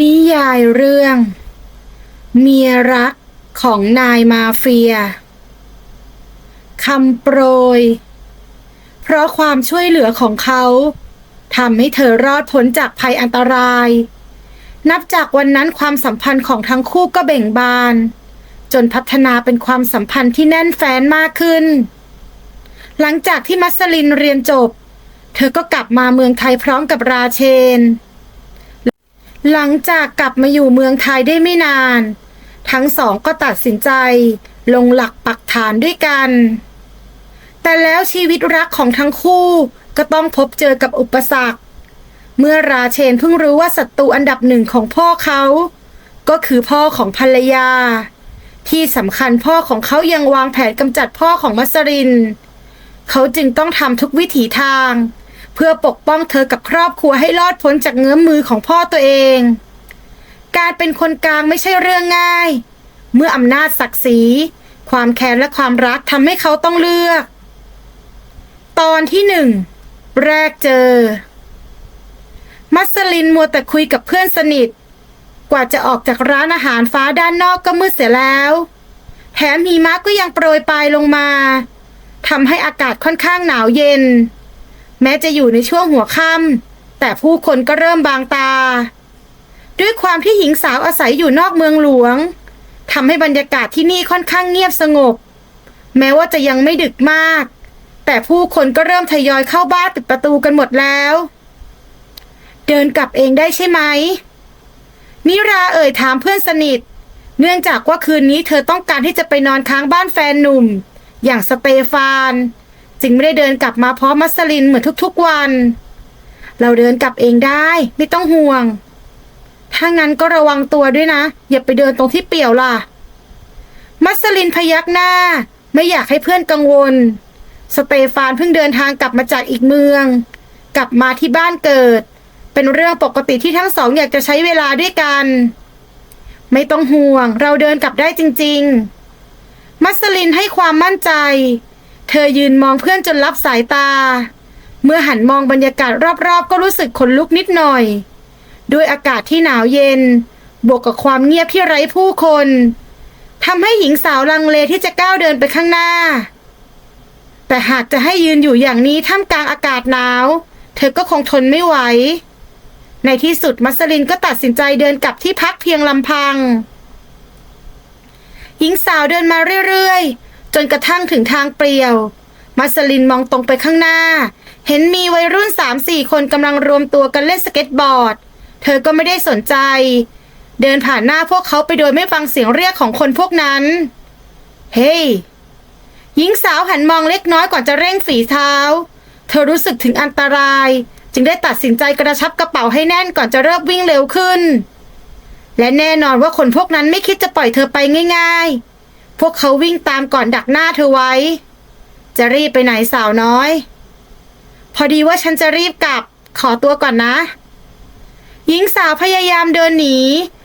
นิยายเรื่อง เมียรักของนายมาเฟียคำโปรย เพราะความช่วยเหลือของเขาทำให้เธอรอดพ้นจากภัยอันตราย นับจากวันนั้นความสัมพันธ์ของทั้งคู่ก็เบ่งบาน จนพัฒนาเป็นความสัมพันธ์ที่แน่นแฟ้นมากขึ้น หลังจากที่มัสลินเรียนจบ เธอก็กลับมาเมืองไทยพร้อมกับราเชน หลังจากกลับมาอยู่เมืองไทยได้ไม่นาน ทั้งสองก็ตัดสินใจ ลงหลักปักฐานด้วยกัน แต่แล้วชีวิตรักของทั้งคู่ก็ต้องพบเจอกับอุปสรรค เมื่อราเชนเพิ่งรู้ว่าศัตรูอันดับหนึ่งของพ่อเขา ก็คือพ่อของภรรยา ที่สำคัญพ่อของเขายังวางแผนกำจัดพ่อของมัสริน เขาจึงต้องทำทุกวิถีทางเเพื่อปกป้องเธอกับครอบครัวให้รอดพ้นจากเงื้อมมือของพ่อตัวเอง การเป็นคนกลางไม่ใช่เรื่องง่าย เมื่ออำนาจศักดิ์ศรี ความแค้นและความรักทำให้เขาต้องเลือก ตอนที่หนึ่งแรกเจอ มัสลินมัวแต่คุยกับเพื่อนสนิท กว่าจะออกจากร้านอาหารฟ้าด้านนอกก็มืดเสียแล้ว แถมหิมะก็ยังโปรยปลายลงมาทำให้อากาศค่อนข้างหนาวเย็น ม้จะอยู่ในช่วงหัวค่ำแต่ผู้คนก็เริ่มบางตา ด้วยความที่หญิงสาวอาศัยอยู่นอกเมืองหลวงทำให้บรรยากาศที่นี่ค่อนข้างเงียบสงบ แม้ว่าจะยังไม่ดึกมาก แต่ผู้คนก็เริ่มทยอยเข้าบ้านปิดประตูกันหมดแล้ว เดินกลับเองได้ใช่ไหม นิราเอ่ยถามเพื่อนสนิท เนื่องจากว่าคืนนี้เธอต้องการที่จะไปนอนค้างบ้านแฟนหนุ่ม อย่างสเตฟานึงไม่ได้เดินกลับมาพร้อมมัสลินเหมือนทุกๆวัน เราเดินกลับเองได้ไม่ต้องห่วง ถ้างั้นก็ระวังตัวด้วยนะ อย่าไปเดินตรงที่เปี่ยวล่ะ มัสลินพยักหน้า ไม่อยากให้เพื่อนกังวล สเตฟานเพิ่งเดินทางกลับมาจากอีกเมือง กลับมาที่บ้านเกิด เป็นเรื่องปกติที่ทั้งสองอยากจะใช้เวลาด้วยกัน ไม่ต้องห่วง เราเดินกลับได้จริง ๆ มัสลินให้ความมั่นใจ เธอยืนมองเพื่อนจนรับสายตา เมื่อหันมองบรรยากาศรอบๆ ก็รู้สึกขนลุกนิดหน่อย ด้วยอากาศที่หนาวเย็น บวกกับความเงียบที่ไร้ผู้คนทำให้หญิงสาวลังเลที่จะก้าวเดินไปข้างหน้า แต่หากจะให้ยืนอยู่อย่างนี้ท่ามกลางอากาศหนาว เธอก็คงทนไม่ไหว ในที่สุดมัสลินก็ตัดสินใจเดินกลับที่พักเพียงลำพัง หญิงสาวเดินมาเรื่อยๆ จนกระทั่งถึงทางเปลี่ยว มัสลินมองตรงไปข้างหน้า เห็นมีวัยรุ่นสามสี่คนกำลังรวมตัวกันเล่นสเก็ตบอร์ด เธอก็ไม่ได้สนใจ เดินผ่านหน้าพวกเขาไปโดยไม่ฟังเสียงเรียกของคนพวกนั้น เฮ้ยหญิงสาวหันมองเล็กน้อยก่อนจะเร่งฝีเท้า เธอรู้สึกถึงอันตราย จึงได้ตัดสินใจกระชับกระเป๋าให้แน่นก่อนจะเริ่มวิ่งเร็วขึ้น และแน่นอนว่าคนพวกนั้นไม่คิดจะปล่อยเธอไปง่าย ๆ พวกเขาวิ่งตามก่อนดักหน้าเธอไว้ จะรีบไปไหนสาวน้อย พอดีว่าฉันจะรีบกลับ ขอตัวก่อนนะ หญิงสาวพยายามเดินหนี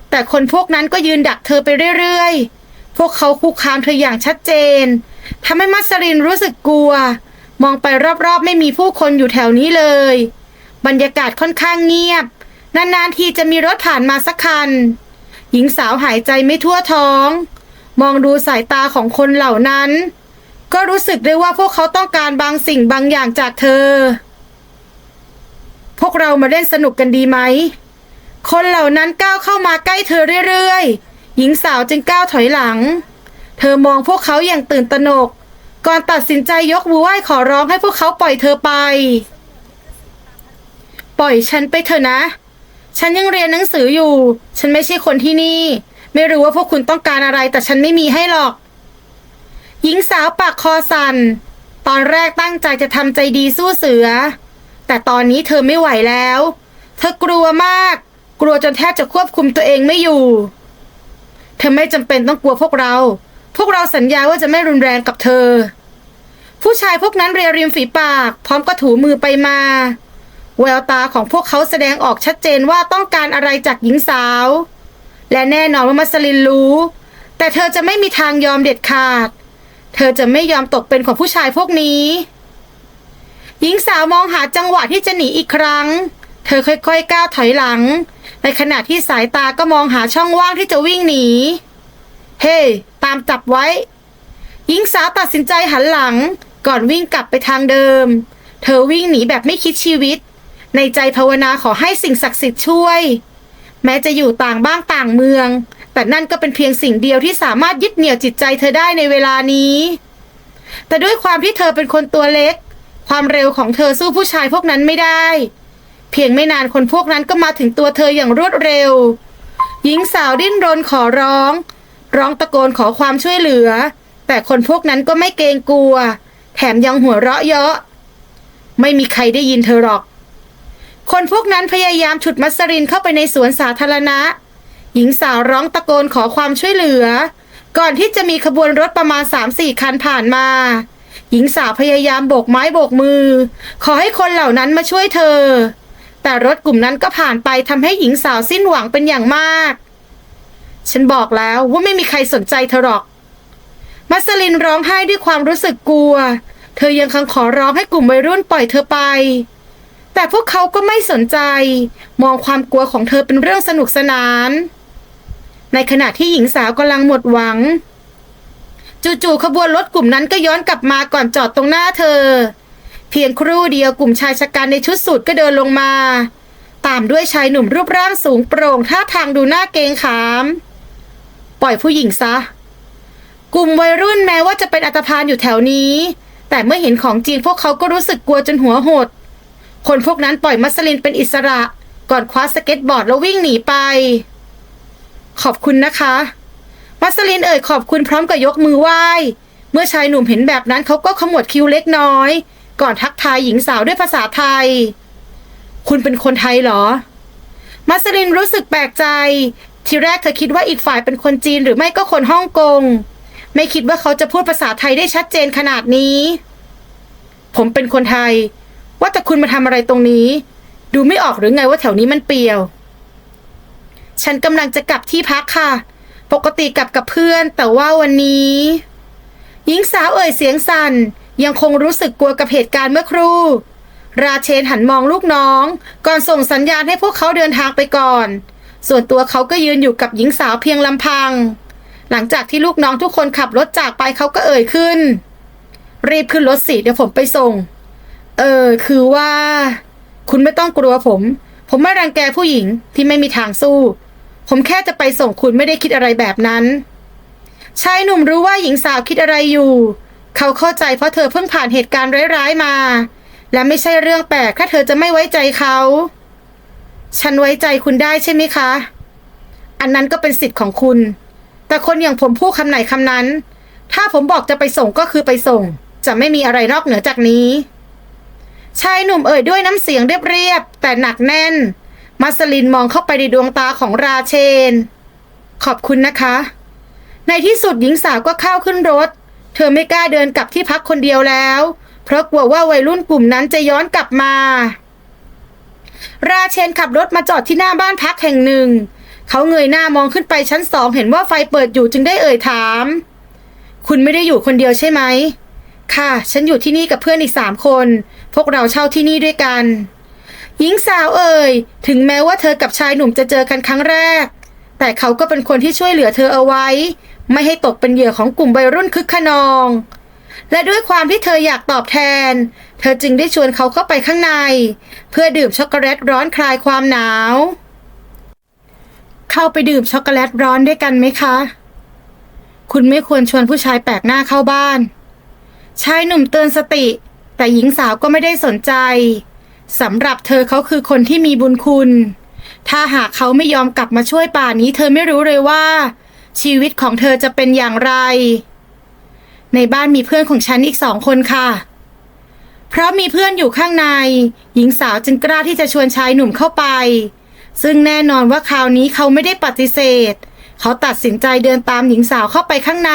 แต่คนพวกนั้นก็ยืนดักเธอไปเรื่อยๆ พวกเขาคุกคามเธออย่างชัดเจนทำให้มัสรินรู้สึกกลัว มองไปรอบๆ ไม่มีผู้คนอยู่แถวนี้เลย บรรยากาศค่อนข้างเงียบ นานๆทีจะมีรถผ่านมาสักคัน หญิงสาวหายใจไม่ทั่วท้อง มองดูสายตาของคนเหล่านั้น ก็รู้สึกได้ว่าพวกเขาต้องการบางสิ่งบางอย่างจากเธอ พวกเรามาเล่นสนุกกันดีไหม คนเหล่านั้นก้าวเข้ามาใกล้เธอเรื่อยๆ หญิงสาวจึงก้าวถอยหลัง เธอมองพวกเขาอย่างตื่นตระหนก ก่อนตัดสินใจยกมือไหว้ขอร้องให้พวกเขาปล่อยเธอไป ปล่อยฉันไปเถอะนะ ฉันยังเรียนหนังสืออยู่ ฉันไม่ใช่คนที่นี่ ไม่รู้ว่าพวกคุณต้องการอะไร แต่ฉันไม่มีให้หรอก หญิงสาวปากคอสัน่น ตอนแรกตั้งใจจะทำใจดีสู้เสือ แต่ตอนนี้เธอไม่ไหวแล้ว เธอกลัวมาก กลัวจนแทบจะควบคุมตัวเองไม่อยู่ เธอไม่จำเป็นต้องกลัวพวกเรา พวกเราสัญญาว่าจะไม่รุนแรงกับเธอ ผู้ชายพวกนั้นเรียริมฝีปาก พร้อมก็ถูมือไปมาแววตาของพวกเขาแสดงออกชัดเจนว่าต้องการอะไรจากหญิงสาว และแน่นอนว่ามัสลินรู้ แต่เธอจะไม่มีทางยอมเด็ดขาด เธอจะไม่ยอมตกเป็นของผู้ชายพวกนี้ หญิงสาวมองหาจังหวะที่จะหนีอีกครั้ง เธอค่อยๆก้าวถอยหลัง ในขณะที่สายตาก็มองหาช่องว่างที่จะวิ่งหนี เฮ้ตามจับไว้ หญิงสาวตัดสินใจหันหลัง ก่อนวิ่งกลับไปทางเดิม เธอวิ่งหนีแบบไม่คิดชีวิต ในใจภาวนาขอให้สิ่งศักดิ์สิทธิ์ช่วย แม้จะอยู่ต่างบ้านต่างเมือง แต่นั่นก็เป็นเพียงสิ่งเดียวที่สามารถยึดเหนี่ยวจิตใจเธอได้ในเวลานี้ แต่ด้วยความที่เธอเป็นคนตัวเล็ก ความเร็วของเธอสู้ผู้ชายพวกนั้นไม่ได้ เพียงไม่นานคนพวกนั้นก็มาถึงตัวเธออย่างรวดเร็ว หญิงสาวดิ้นรนขอร้อง ร้องตะโกนขอความช่วยเหลือ แต่คนพวกนั้นก็ไม่เกรงกลัว แถมยังหัวเราะเยาะไม่มีใครได้ยินเธอหรอก คนพวกนั้นพยายามฉุดมัสรินเข้าไปในสวนสาธารณะ หญิงสาวร้องตะโกนขอความช่วยเหลือ ก่อนที่จะมีขบวนรถประมาณสามสี่คันผ่านมา หญิงสาวพยายามโบกไม้โบกมือ ขอให้คนเหล่านั้นมาช่วยเธอ แต่รถกลุ่มนั้นก็ผ่านไปทำให้หญิงสาวสิ้นหวังเป็นอย่างมาก ฉันบอกแล้วว่าไม่มีใครสนใจเธอหรอก มัสลินร้องไห้ด้วยความรู้สึกกลัว เธอยังคังขอร้องให้กลุ่มวัยรุ่นปล่อยเธอไป แต่พวกเขาก็ไม่สนใจ มองความกลัวของเธอเป็นเรื่องสนุกสนาน ในขณะที่หญิงสาวกำลังหมดหวัง จู่ๆขบวนรถกลุ่มนั้นก็ย้อนกลับมาก่อนจอดตรงหน้าเธอ เพียงครู่เดียวกลุ่มชายชะกันในชุดสูทก็เดินลงมา ตามด้วยชายหนุ่มรูปร่างสูงโปร่งท่าทางดูน่าเกรงขาม ปล่อยผู้หญิงซะ กลุ่มวัยรุ่นแม้ว่าจะเป็นอัตภานอยู่แถวนี้ แต่เมื่อเห็นของจริงพวกเขาก็รู้สึกกลัวจนหัวหด คนพวกนั้นปล่อยมัสลินเป็นอิสระ ก่อนคว้าสเก็ตบอร์ดแล้ววิ่งหนีไป ขอบคุณนะคะ มัสลินเอ่ยขอบคุณพร้อมกับยกมือไหว้ เมื่อชายหนุ่มเห็นแบบนั้นเขาก็ขมวดคิ้วเล็กน้อย ก่อนทักทายหญิงสาวด้วยภาษาไทย คุณเป็นคนไทยเหรอ มัสลินรู้สึกแปลกใจ ทีแรกเธอคิดว่าอีกฝ่ายเป็นคนจีนหรือไม่ก็คนฮ่องกง ไม่คิดว่าเขาจะพูดภาษาไทยได้ชัดเจนขนาดนี้ ผมเป็นคนไทย ว่าแต่คุณมาทำอะไรตรงนี้ ดูไม่ออกหรือไงว่าแถวนี้มันเปียว ฉันกำลังจะกลับที่พักค่ะ ปกติกลับกับเพื่อน แต่ว่าวันนี้ หญิงสาวเอ่ยเสียงสั่น ยังคงรู้สึกกลัวกับเหตุการณ์เมื่อครู่ ราเชนหันมองลูกน้อง ก่อนส่งสัญญาณให้พวกเขาเดินทางไปก่อน ส่วนตัวเขาก็ยืนอยู่กับหญิงสาวเพียงลำพัง หลังจากที่ลูกน้องทุกคนขับรถจากไปเขาก็เอ่ยขึ้น รีบขึ้นรถสิเดี๋ยวผมไปส่ง เออ คือว่า คุณไม่ต้องกลัวผม ผมไม่รังแกผู้หญิงที่ไม่มีทางสู้ ผมแค่จะไปส่งคุณไม่ได้คิดอะไรแบบนั้นชายหนุ่มรู้ว่าหญิงสาวคิดอะไรอยู่ เขาเข้าใจเพราะเธอเพิ่งผ่านเหตุการณ์ร้ายๆมา และไม่ใช่เรื่องแปลกถ้าเธอจะไม่ไว้ใจเขา ฉันไว้ใจคุณได้ใช่ไหมคะ อันนั้นก็เป็นสิทธิ์ของคุณ แต่คนอย่างผมพูดคำไหนคำนั้น ถ้าผมบอกจะไปส่งก็คือไปส่ง จะไม่มีอะไรนอกเหนือจากนี้ ชายหนุ่มเอ่ยด้วยน้ำเสียงเรียบๆแต่หนักแน่น มัสลินมองเข้าไปในดวงตาของราเชน ขอบคุณนะคะ ในที่สุดหญิงสาวก็เข้าขึ้นรถ เธอไม่กล้าเดินกลับที่พักคนเดียวแล้ว เพราะกลัวว่าวัยรุ่นกลุ่มนั้นจะย้อนกลับมา ราเชนขับรถมาจอดที่หน้าบ้านพักแห่งหนึ่ง เขาเงยหน้ามองขึ้นไปชั้นสองเห็นว่าไฟเปิดอยู่จึงได้เอ่ยถาม คุณไม่ได้อยู่คนเดียวใช่ไหมค่ะ ฉันอยู่ที่นี่กับเพื่อนอีกสามคน พวกเราเช่าที่นี่ด้วยกัน หญิงสาวเอ่ย ถึงแม้ว่าเธอกับชายหนุ่มจะเจอกันครั้งแรก แต่เขาก็เป็นคนที่ช่วยเหลือเธอเอาไว้ ไม่ให้ตกเป็นเหยื่อของกลุ่มวัยรุ่นคึกขนอง และด้วยความที่เธออยากตอบแทน เธอจึงได้ชวนเขาเข้าไปข้างใน เพื่อดื่มช็อกโกแลตร้อนคลายความหนาว เข้าไปดื่มช็อกโกแลตร้อนด้วยกันไหมคะ คุณไม่ควรชวนผู้ชายแปลกหน้าเข้าบ้านชายหนุ่มเตือนสติ แต่หญิงสาวก็ไม่ได้สนใจสำหรับเธอเขาคือคนที่มีบุญคุณ ถ้าหากเขาไม่ยอมกลับมาช่วยป่านี้ เธอไม่รู้เลยว่า ชีวิตของเธอจะเป็นอย่างไร ในบ้านมีเพื่อนของฉันอีกสองคนค่ะ เพราะมีเพื่อนอยู่ข้างใน หญิงสาวจึงกล้าที่จะชวนชายหนุ่มเข้าไป ซึ่งแน่นอนว่าคราวนี้เขาไม่ได้ปฏิเสธ เขาตัดสินใจเดินตามหญิงสาวเข้าไปข้างใน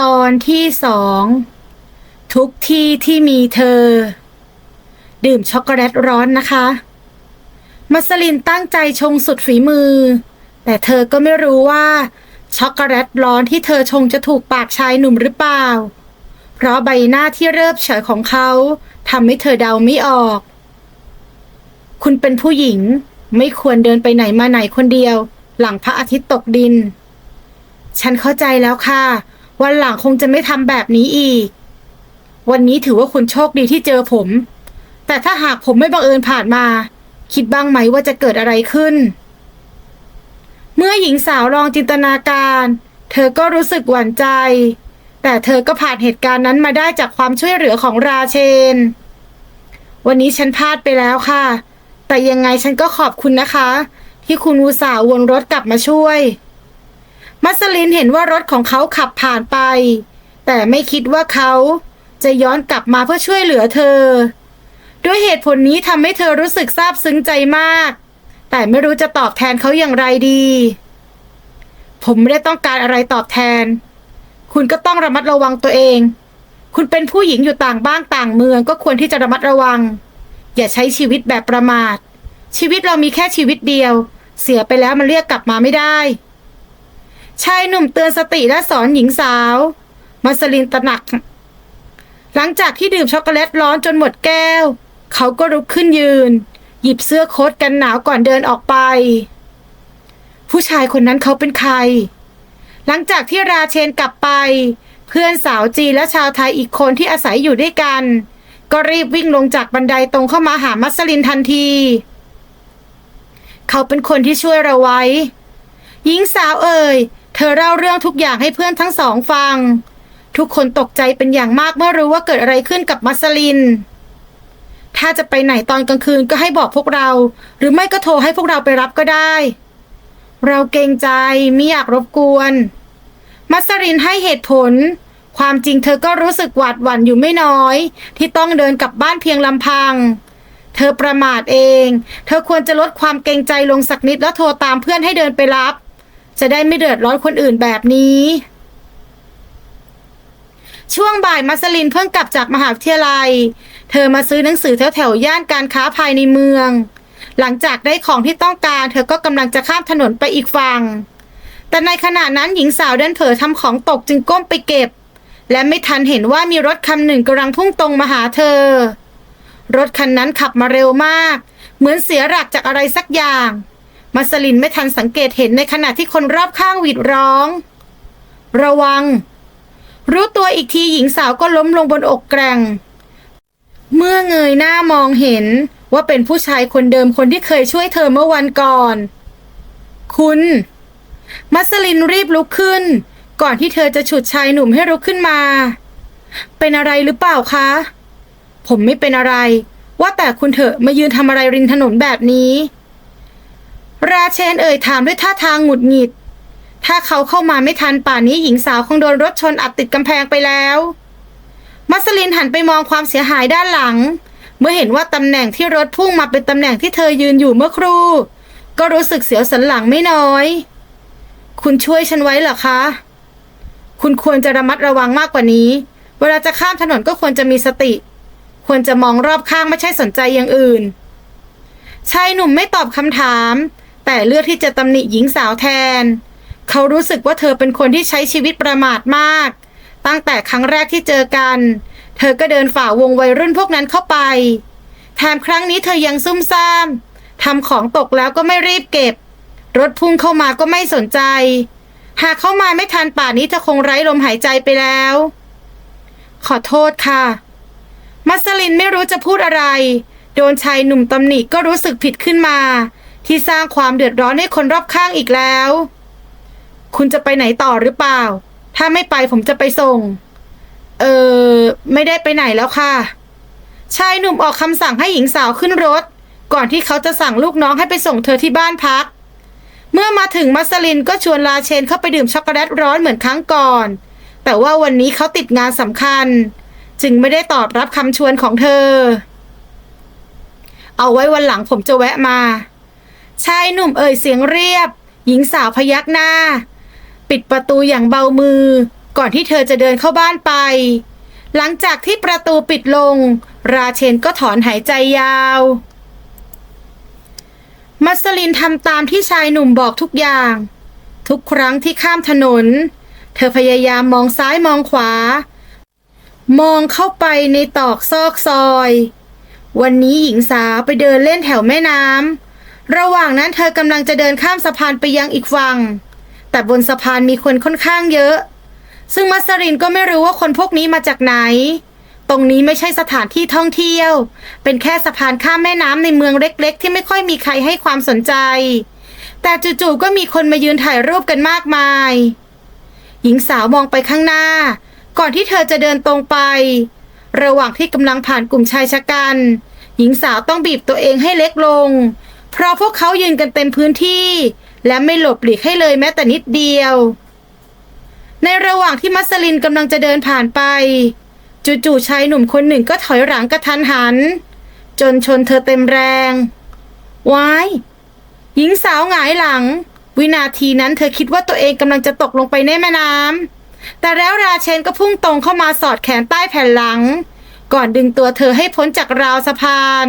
ตอนที่สอง ทุกที่ที่มีเธอ ดื่มช็อกโกแลตร้อนนะคะ มัสลินตั้งใจชงสุดฝีมือ แต่เธอก็ไม่รู้ว่า ช็อกโกแลตร้อนที่เธอชงจะถูกปากชายหนุ่มหรือเปล่า เพราะใบหน้าที่เริบเฉยของเขาทำให้เธอเดาไม่ออก คุณเป็นผู้หญิงไม่ควรเดินไปไหนมาไหนคนเดียว หลังพระอาทิตย์ตกดิน ฉันเข้าใจแล้วค่ะ วันหลังคงจะไม่ทำแบบนี้อีก วันนี้ถือว่าคุณโชคดีที่เจอผม แต่ถ้าหากผมไม่บังเอิญผ่านมา คิดบ้างไหมว่าจะเกิดอะไรขึ้น เมื่อหญิงสาวลองจินตนาการ เธอก็รู้สึกหวั่นใจ แต่เธอก็ผ่านเหตุการณ์นั้นมาได้จากความช่วยเหลือของราเชน วันนี้ฉันพลาดไปแล้วค่ะ แต่ยังไงฉันก็ขอบคุณนะคะ ที่คุณอุตส่าห์วนรถกลับมาช่วย มัสลินเห็นว่ารถของเขาขับผ่านไป แต่ไม่คิดว่าเขาจะย้อนกลับมาเพื่อช่วยเหลือเธอ ด้วยเหตุผลนี้ทำให้เธอรู้สึกซาบซึ้งใจมาก แต่ไม่รู้จะตอบแทนเขาอย่างไรดี ผมไม่ได้ต้องการอะไรตอบแทน คุณก็ต้องระมัดระวังตัวเอง คุณเป็นผู้หญิงอยู่ต่างบ้านต่างเมืองก็ควรที่จะระมัดระวัง อย่าใช้ชีวิตแบบประมาท ชีวิตเรามีแค่ชีวิตเดียว เสียไปแล้วมันเรียกกลับมาไม่ได้ ชายหนุ่มเตือนสติและสอนหญิงสาว มัสลินตระหนัก หลังจากที่ดื่มช็อกโกแลตร้อนจนหมดแก้ว เขาก็ลุกขึ้นยืน หยิบเสื้อโค้ทกันหนาวก่อนเดินออกไป ผู้ชายคนนั้นเขาเป็นใคร หลังจากที่ราเชนกลับไป เพื่อนสาวจีและชาวไทยอีกคนที่อาศัยอยู่ด้วยกัน ก็รีบวิ่งลงจากบันไดตรงเข้ามาหามัสลินทันที เขาเป็นคนที่ช่วยเราไว้ หญิงสาวเอ่ย ธอเล่าเรื่องทุกอย่างให้เพื่อนทั้งสองฟัง ทุกคนตกใจเป็นอย่างมากเมื่อรู้ว่าเกิดอะไรขึ้นกับมัสลิน ถ้าจะไปไหนตอนกลางคืนก็ให้บอกพวกเรา หรือไม่ก็โทรให้พวกเราไปรับก็ได้ เราเกรงใจไม่อยากรบกวน มัสรินให้เหตุผล ความจริงเธอก็รู้สึกหวาดหวั่นอยู่ไม่น้อย ที่ต้องเดินกลับบ้านเพียงลำพัง เธอประมาทเอง เธอควรจะลดความเกรงใจลงสักนิดแล้วโทรตามเพื่อนให้เดินไปรับ จะได้ไม่เดือดร้อนคนอื่นแบบนี้ ช่วงบ่ายมัสลินเพิ่งกลับจากมหาวิทยาลัย เธอมาซื้อหนังสือแถวแถวย่านการค้าภายในเมือง หลังจากได้ของที่ต้องการ เธอก็กำลังจะข้ามถนนไปอีกฝั่ง แต่ในขณะนั้นหญิงสาวดันเผลอทำของตกจึงก้มไปเก็บ และไม่ทันเห็นว่ามีรถคันหนึ่งกำลังพุ่งตรงมาหาเธอ รถคันนั้นขับมาเร็วมาก เหมือนเสียหลักจากอะไรสักอย่าง มัสลินไม่ทันสังเกตเห็นในขณะที่คนรอบข้างหวีดร้อง ระวัง รู้ตัวอีกทีหญิงสาวก็ล้มลงบนอกแกร่ง เมื่อเงยหน้ามองเห็นว่าเป็นผู้ชายคนเดิมคนที่เคยช่วยเธอเมื่อวันก่อน คุณ มัสลินรีบลุกขึ้น ก่อนที่เธอจะฉุดชายหนุ่มให้ลุกขึ้นมา เป็นอะไรหรือเปล่าคะ ผมไม่เป็นอะไร ว่าแต่คุณเถอะมายืนทำอะไรริมถนนแบบนี้ ราเชนเอ่ยถามด้วยท่าทางหงุดหงิด ถ้าเขาเข้ามาไม่ทันป่านนี้หญิงสาวคงโดนรถชนอัดติดกำแพงไปแล้ว มัสลินหันไปมองความเสียหายด้านหลัง เมื่อเห็นว่าตำแหน่งที่รถพุ่งมาเป็นตำแหน่งที่เธอยืนอยู่เมื่อครู่ ก็รู้สึกเสียวสันหลังไม่น้อย คุณช่วยฉันไว้เหรอคะ คุณควรจะระมัดระวังมากกว่านี้ เวลาจะข้ามถนนก็ควรจะมีสติ ควรจะมองรอบข้างไม่ใช่สนใจอย่างอื่นชายหนุ่มไม่ตอบคำถาม แต่เลือกที่จะตำหนิหญิงสาวแทน เขารู้สึกว่าเธอเป็นคนที่ใช้ชีวิตประมาทมาก ตั้งแต่ครั้งแรกที่เจอกัน เธอก็เดินฝ่าวงวัยรุ่นพวกนั้นเข้าไป แถมครั้งนี้เธอยังซุ่มซ่ามทำของตกแล้วก็ไม่รีบเก็บ รถพุ่งเข้ามาก็ไม่สนใจ หากเข้ามาไม่ทันป่านนี้เธอคงไร้ลมหายใจไปแล้ว ขอโทษค่ะ มัสลินไม่รู้จะพูดอะไร โดนชายหนุ่มตำหนิก็รู้สึกผิดขึ้นมา ที่สร้างความเดือดร้อนให้คนรอบข้างอีกแล้ว คุณจะไปไหนต่อหรือเปล่า ถ้าไม่ไปผมจะไปส่ง เออไม่ได้ไปไหนแล้วค่ะ ชายหนุ่มออกคำสั่งให้หญิงสาวขึ้นรถ ก่อนที่เขาจะสั่งลูกน้องให้ไปส่งเธอที่บ้านพัก เมื่อมาถึงมัสลินก็ชวนลาเชนเข้าไปดื่มช็อกโกแลตร้อนเหมือนครั้งก่อน แต่ว่าวันนี้เขาติดงานสำคัญ จึงไม่ได้ตอบรับคำชวนของเธอ เอาไว้วันหลังผมจะแวะมาายหนุ่มเอ่ยเสียงเรียบ หญิงสาวพยักหน้า ปิดประตูอย่างเบามือ ก่อนที่เธอจะเดินเข้าบ้านไป หลังจากที่ประตูปิดลง ราเชนก็ถอนหายใจยาว มัสลินทำตามที่ชายหนุ่มบอกทุกอย่าง ทุกครั้งที่ข้ามถนน เธอพยายามมองซ้ายมองขวา มองเข้าไปในตอกซอกซอย วันนี้หญิงสาวไปเดินเล่นแถวแม่น้ำ ระหว่างนั้นเธอกำลังจะเดินข้ามสะพานไปยังอีกฝั่ง แต่บนสะพานมีคนค่อนข้างเยอะ ซึ่งมัสรินก็ไม่รู้ว่าคนพวกนี้มาจากไหน ตรงนี้ไม่ใช่สถานที่ท่องเที่ยว เป็นแค่สะพานข้ามแม่น้ำในเมืองเล็ก ๆ ที่ไม่ค่อยมีใครให้ความสนใจ แต่จู่ๆก็มีคนมายืนถ่ายรูปกันมากมาย หญิงสาวมองไปข้างหน้า ก่อนที่เธอจะเดินตรงไป ระหว่างที่กำลังผ่านกลุ่มชายชะกัน หญิงสาวต้องบีบตัวเองให้เล็กลง เพราะพวกเขายืนกันเต็มพื้นที่ และไม่หลบหลีกให้เลยแม้แต่นิดเดียว ในระหว่างที่มัสลินกำลังจะเดินผ่านไป จู่ๆชายหนุ่มคนหนึ่งก็ถอยหลังกระทันหัน จนชนเธอเต็มแรงวายหญิงสาวหงายหลัง วินาทีนั้นเธอคิดว่าตัวเองกำลังจะตกลงไปในแม่น้ำแต่แล้วราเชนก็พุ่งตรงเข้ามาสอดแขนใต้แผ่นหลัง ก่อนดึงตัวเธอให้พ้นจากราวสะพาน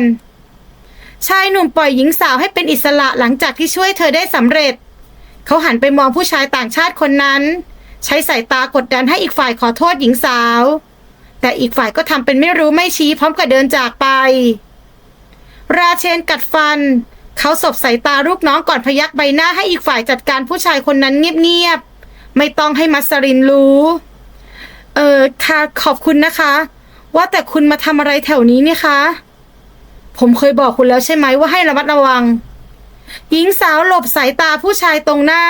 ชายหนุ่มปล่อยหญิงสาวให้เป็นอิสระหลังจากที่ช่วยเธอได้สำเร็จ เขาหันไปมองผู้ชายต่างชาติคนนั้น ใช้สายตากดดันให้อีกฝ่ายขอโทษหญิงสาว แต่อีกฝ่ายก็ทำเป็นไม่รู้ไม่ชี้พร้อมกับเดินจากไป ราเชนกัดฟัน เขาสบสายตาลูกน้องก่อนพยักใบหน้าให้อีกฝ่ายจัดการผู้ชายคนนั้นเงียบๆไม่ต้องให้มัสรินรู้ เออค่ะขอบคุณนะคะ ว่าแต่คุณมาทำอะไรแถวนี้เนี่ยคะ ผมเคยบอกคุณแล้วใช่ไหมว่าให้ระมัดระวัง หญิงสาวหลบสายตาผู้ชายตรงหน้า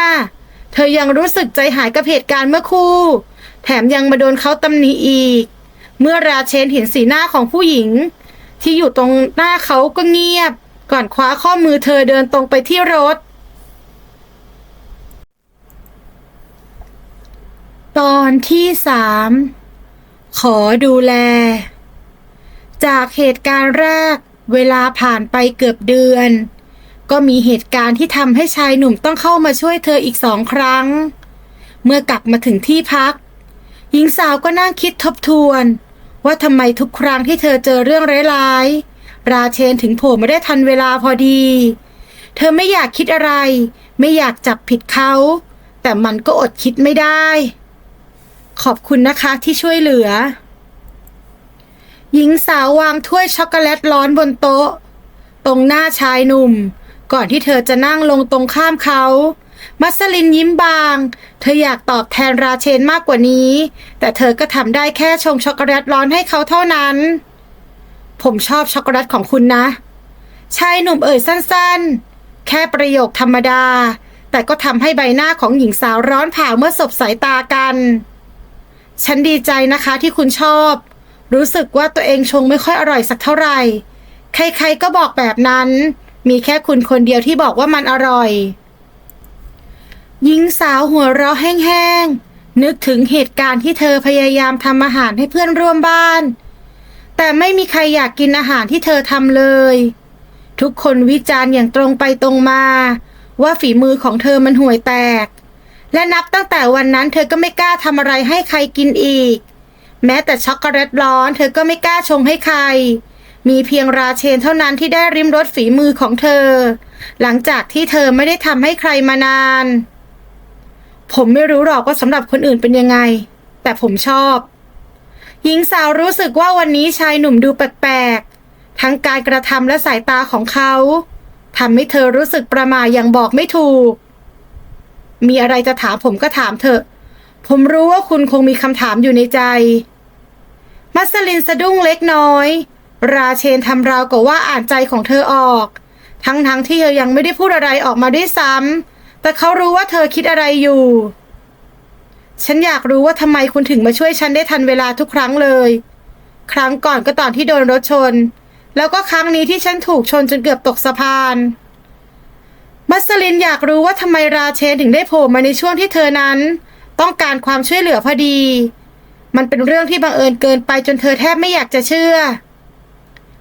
เธอยังรู้สึกใจหายกับเหตุการณ์เมื่อคู่ แถมยังมาโดนเขาตำหนิอีก เมื่อราเชนเห็นสีหน้าของผู้หญิง ที่อยู่ตรงหน้าเขาก็เงียบ ก่อนคว้าข้อมือเธอเดินตรงไปที่รถ ตอนที่สามขอดูแล จากเหตุการณ์แรก เวลาผ่านไปเกือบเดือน ก็มีเหตุการณ์ที่ทำให้ชายหนุ่มต้องเข้ามาช่วยเธออีกสองครั้ง เมื่อกลับมาถึงที่พัก หญิงสาวก็นั่งคิดทบทวน ว่าทำไมทุกครั้งที่เธอเจอเรื่องร้ายๆราเชนถึงโผล่มาได้ทันเวลาพอดี เธอไม่อยากคิดอะไร ไม่อยากจับผิดเขา แต่มันก็อดคิดไม่ได้ ขอบคุณนะคะที่ช่วยเหลือ หญิงสาววางถ้วยช็อกโกแลตร้อนบนโต๊ะ ตรงหน้าชายหนุ่ม ก่อนที่เธอจะนั่งลงตรงข้ามเขา มัสลินยิ้มบาง เธออยากตอบแทนราเชนมากกว่านี้ แต่เธอก็ทำได้แค่ชงช็อกโกแลตร้อนให้เขาเท่านั้น ผมชอบช็อกโกแลตของคุณนะ ชายหนุ่มเอ่ยสั้นๆ แค่ประโยคธรรมดา แต่ก็ทำให้ใบหน้าของหญิงสาวร้อนเผาเมื่อสบสายตากัน ฉันดีใจนะคะที่คุณชอบ รู้สึกว่าตัวเองชงไม่ค่อยอร่อยสักเท่าไหร่ ใครๆก็บอกแบบนั้น มีแค่คุณคนเดียวที่บอกว่ามันอร่อย หญิงสาวหัวเราะแห้งๆ นึกถึงเหตุการณ์ที่เธอพยายามทำอาหารให้เพื่อนร่วมบ้าน แต่ไม่มีใครอยากกินอาหารที่เธอทำเลย ทุกคนวิจารณ์อย่างตรงไปตรงมา ว่าฝีมือของเธอมันห่วยแตก และนับตั้งแต่วันนั้นเธอก็ไม่กล้าทำอะไรให้ใครกินอีก แม้แต่ช็อกโกแลตร้อน เธอก็ไม่กล้าชงให้ใคร มีเพียงราเชนเท่านั้นที่ได้ริมรสฝีมือของเธอ หลังจากที่เธอไม่ได้ทำให้ใครมานาน ผมไม่รู้หรอกว่าสำหรับคนอื่นเป็นยังไง แต่ผมชอบ หญิงสาวรู้สึกว่าวันนี้ชายหนุ่มดูแปลกๆ ทั้งการกระทำและสายตาของเขาทำให้เธอรู้สึกประมาอย่างบอกไม่ถูก มีอะไรจะถามผมก็ถามเถอะ ผมรู้ว่าคุณคงมีคำถามอยู่ในใจ มัสลินสะดุ้งเล็กน้อย ราเชนทำราวกับว่าอ่านใจของเธอออก ทั้งๆทที่เธอยังไม่ได้พูดอะไรออกมาด้วยซ้ำแต่เขารู้ว่าเธอคิดอะไรอยู่ ฉันอยากรู้ว่าทำไมคุณถึงมาช่วยฉันได้ทันเวลาทุกครั้งเลย ครั้งก่อนก็ตอนที่โดนรถชน แล้วก็ครั้งนี้ที่ฉันถูกชนจนเกือบตกสะพาน มัสลินอยากรู้ว่าทำไมราเชนถึงได้โผล่มาในช่วงที่เธอนั้น ต้องการความช่วยเหลือพอดี มันเป็นเรื่องที่บังเอิญเกินไปจนเธอแทบไม่อยากจะเชื่อ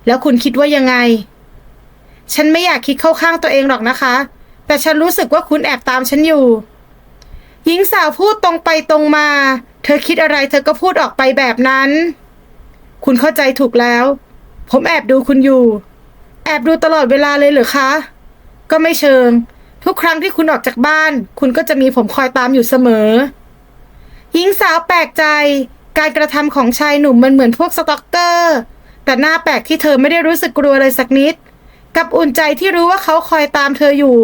แล้วคุณคิดว่ายังไง ฉันไม่อยากคิดเข้าข้างตัวเองหรอกนะคะ แต่ฉันรู้สึกว่าคุณแอบตามฉันอยู่ หญิงสาวพูดตรงไปตรงมา เธอคิดอะไรเธอก็พูดออกไปแบบนั้น คุณเข้าใจถูกแล้ว ผมแอบดูคุณอยู่ แอบดูตลอดเวลาเลยเหรอคะ ก็ไม่เชิง ทุกครั้งที่คุณออกจากบ้าน คุณก็จะมีผมคอยตามอยู่เสมอหญิงสาวแปลกใจ การกระทำของชายหนุ่มมันเหมือนพวกสต็อกเกอร์ แต่หน้าแปลกที่เธอไม่ได้รู้สึกกลัวเลยสักนิด กับอุ่นใจที่รู้ว่าเขาคอยตามเธออยู่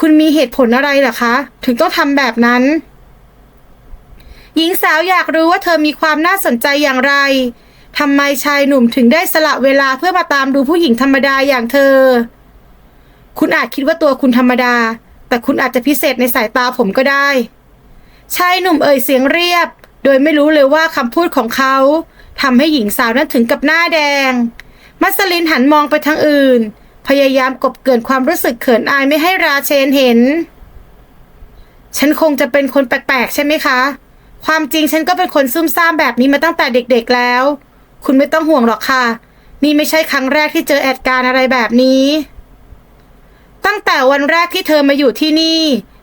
คุณมีเหตุผลอะไรเหรอคะ ถึงต้องทำแบบนั้น หญิงสาวอยากรู้ว่าเธอมีความน่าสนใจอย่างไรทำไมชายหนุ่มถึงได้สละเวลาเพื่อมาตามดูผู้หญิงธรรมดาอย่างเธอ คุณอาจคิดว่าตัวคุณธรรมดา แต่คุณอาจจะพิเศษในสายตาผมก็ได้ ชายหนุ่มเอ่ยเสียงเรียบ โดยไม่รู้เลยว่าคำพูดของเขาทำให้หญิงสาวนั้นถึงกับหน้าแดง มัสลินหันมองไปทางอื่น พยายามกบเกินความรู้สึกเขินอายไม่ให้ราเชนเห็น ฉันคงจะเป็นคนแปลกๆ ใช่ไหมคะ ความจริงฉันก็เป็นคนซุ่มซ่ามแบบนี้มาตั้งแต่เด็กๆแล้ว คุณไม่ต้องห่วงหรอกค่ะ นี่ไม่ใช่ครั้งแรกที่เจอแอดการอะไรแบบนี้ ตั้งแต่วันแรกที่เธอมาอยู่ที่นี่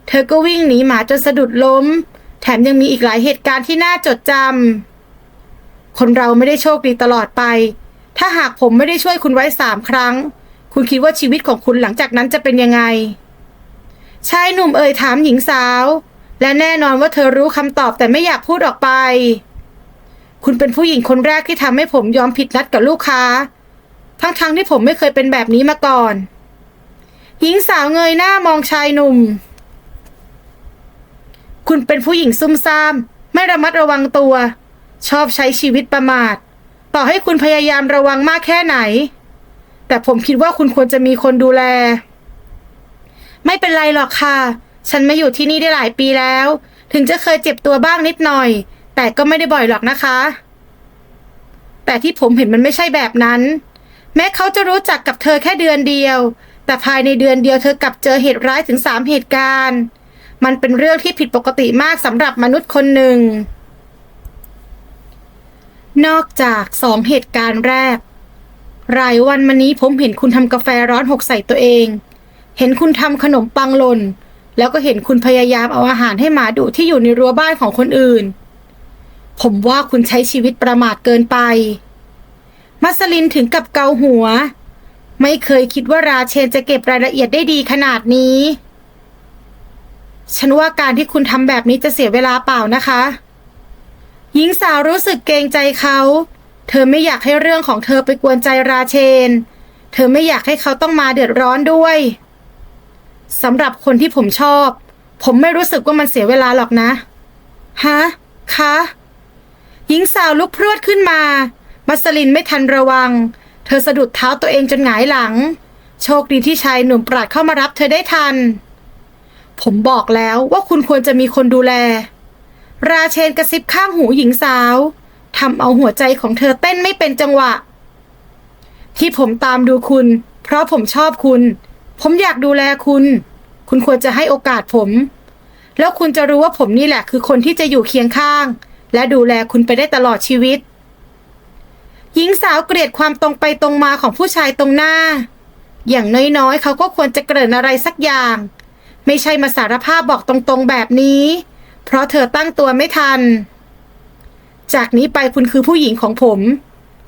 เธอก็วิ่งหนีหมาจนสะดุดล้ม แถมยังมีอีกหลายเหตุการณ์ที่น่าจดจำคนเราไม่ได้โชคดีตลอดไป ถ้าหากผมไม่ได้ช่วยคุณไว้สามครั้ง คุณคิดว่าชีวิตของคุณหลังจากนั้นจะเป็นยังไงชายหนุ่มเอ่ยถามหญิงสาว และแน่นอนว่าเธอรู้คำตอบแต่ไม่อยากพูดออกไป คุณเป็นผู้หญิงคนแรกที่ทำให้ผมยอมผิดนัดกับลูกค้า ทั้งๆทที่ผมไม่เคยเป็นแบบนี้มาก่อน หญิงสาวเงยหน้ามองชายหนุ่ม คุณเป็นผู้หญิงซุ่มซ่าม ไม่ระมัดระวังตัว ชอบใช้ชีวิตประมาท ต่อให้คุณพยายามระวังมากแค่ไหน แต่ผมคิดว่าคุณควรจะมีคนดูแล ไม่เป็นไรหรอกค่ะ ฉันมาอยู่ที่นี่ได้หลายปีแล้ว ถึงจะเคยเจ็บตัวบ้างนิดหน่อย แต่ก็ไม่ได้บ่อยหรอกนะคะ แต่ที่ผมเห็นมันไม่ใช่แบบนั้น แม้เขาจะรู้จักกับเธอแค่เดือนเดียว แต่ภายในเดือนเดียวเธอกลับเจอเหตุร้ายถึงสามเหตุการณ์ มันเป็นเรื่องที่ผิดปกติมากสำหรับมนุษย์คนหนึ่ง นอกจากสองเหตุการณ์แรก รายวันมานี้ผมเห็นคุณทำกาแฟร้อนหกใส่ตัวเอง เห็นคุณทำขนมปังหล่น แล้วก็เห็นคุณพยายามเอาอาหารให้หมาดุที่อยู่ในรั้วบ้านของคนอื่น ผมว่าคุณใช้ชีวิตประมาทเกินไป มัสลินถึงกับเกาหัว ไม่เคยคิดว่าราเชนจะเก็บรายละเอียดได้ดีขนาดนี้ ฉันว่าการที่คุณทำแบบนี้จะเสียเวลาเปล่านะคะ หญิงสาวรู้สึกเกรงใจเขา เธอไม่อยากให้เรื่องของเธอไปกวนใจราเชน เธอไม่อยากให้เขาต้องมาเดือดร้อนด้วยสำหรับคนที่ผมชอบ ผมไม่รู้สึกว่ามันเสียเวลาหรอกนะ ฮะ คะ หญิงสาวลุกพรวดขึ้นมา มัสลินไม่ทันระวัง เธอสะดุดเท้าตัวเองจนหงายหลัง โชคดีที่ชายหนุ่มปราดเข้ามารับเธอได้ทัน ผมบอกแล้วว่าคุณควรจะมีคนดูแล ราเชนกระซิบข้างหูหญิงสาวทำเอาหัวใจของเธอเต้นไม่เป็นจังหวะ ที่ผมตามดูคุณ เพราะผมชอบคุณ ผมอยากดูแลคุณ คุณควรจะให้โอกาสผม แล้วคุณจะรู้ว่าผมนี่แหละ คือคนที่จะอยู่เคียงข้าง และดูแลคุณไปได้ตลอดชีวิต หญิงสาวเกลียดความตรงไปตรงมาของผู้ชายตรงหน้า อย่างน้อยๆ เขาก็ควรจะเกริ่นอะไรสักอย่าง ไม่ใช่มาสารภาพบอกตรงๆแบบนี้ เพราะเธอตั้งตัวไม่ทัน จากนี้ไปคุณคือผู้หญิงของผม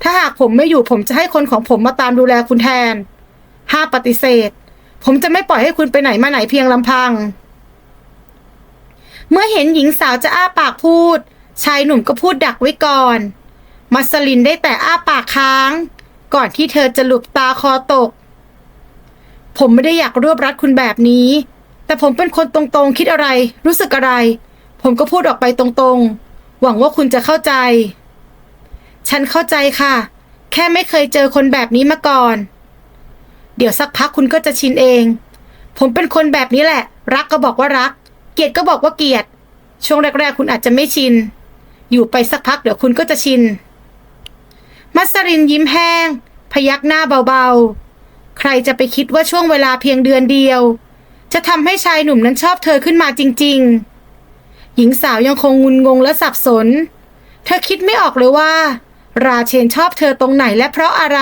ถ้าหากผมไม่อยู่ผมจะให้คนของผมมาตามดูแลคุณแทน ห้าปฏิเสธ ผมจะไม่ปล่อยให้คุณไปไหนมาไหนเพียงลำพัง เมื่อเห็นหญิงสาวจะอ้าปากพูด ชายหนุ่มก็พูดดักไว้ก่อน มัสลินได้แต่อ้าปากค้าง ก่อนที่เธอจะหลุบตาคอตก ผมไม่ได้อยากรวบรัดคุณแบบนี้ แต่ผมเป็นคนตรงๆ คิดอะไร รู้สึกอะไร ผมก็พูดออกไปตรงๆ หวังว่าคุณจะเข้าใจ ฉันเข้าใจค่ะ แค่ไม่เคยเจอคนแบบนี้มาก่อน เดี๋ยวสักพักคุณก็จะชินเอง ผมเป็นคนแบบนี้แหละ รักก็บอกว่ารัก เกลียดก็บอกว่าเกลียด ช่วงแรกๆ คุณอาจจะไม่ชิน อยู่ไปสักพักเดี๋ยวคุณก็จะชิน มัสรินยิ้มแห้ง พยักหน้าเบาๆ ใครจะไปคิดว่าช่วงเวลาเพียงเดือนเดียว จะทำให้ชายหนุ่มนั้นชอบเธอขึ้นมาจริง ๆ หญิงสาวยังคงงุนงงและสับสน เธอคิดไม่ออกเลยว่า ราเชนชอบเธอตรงไหนและเพราะอะไร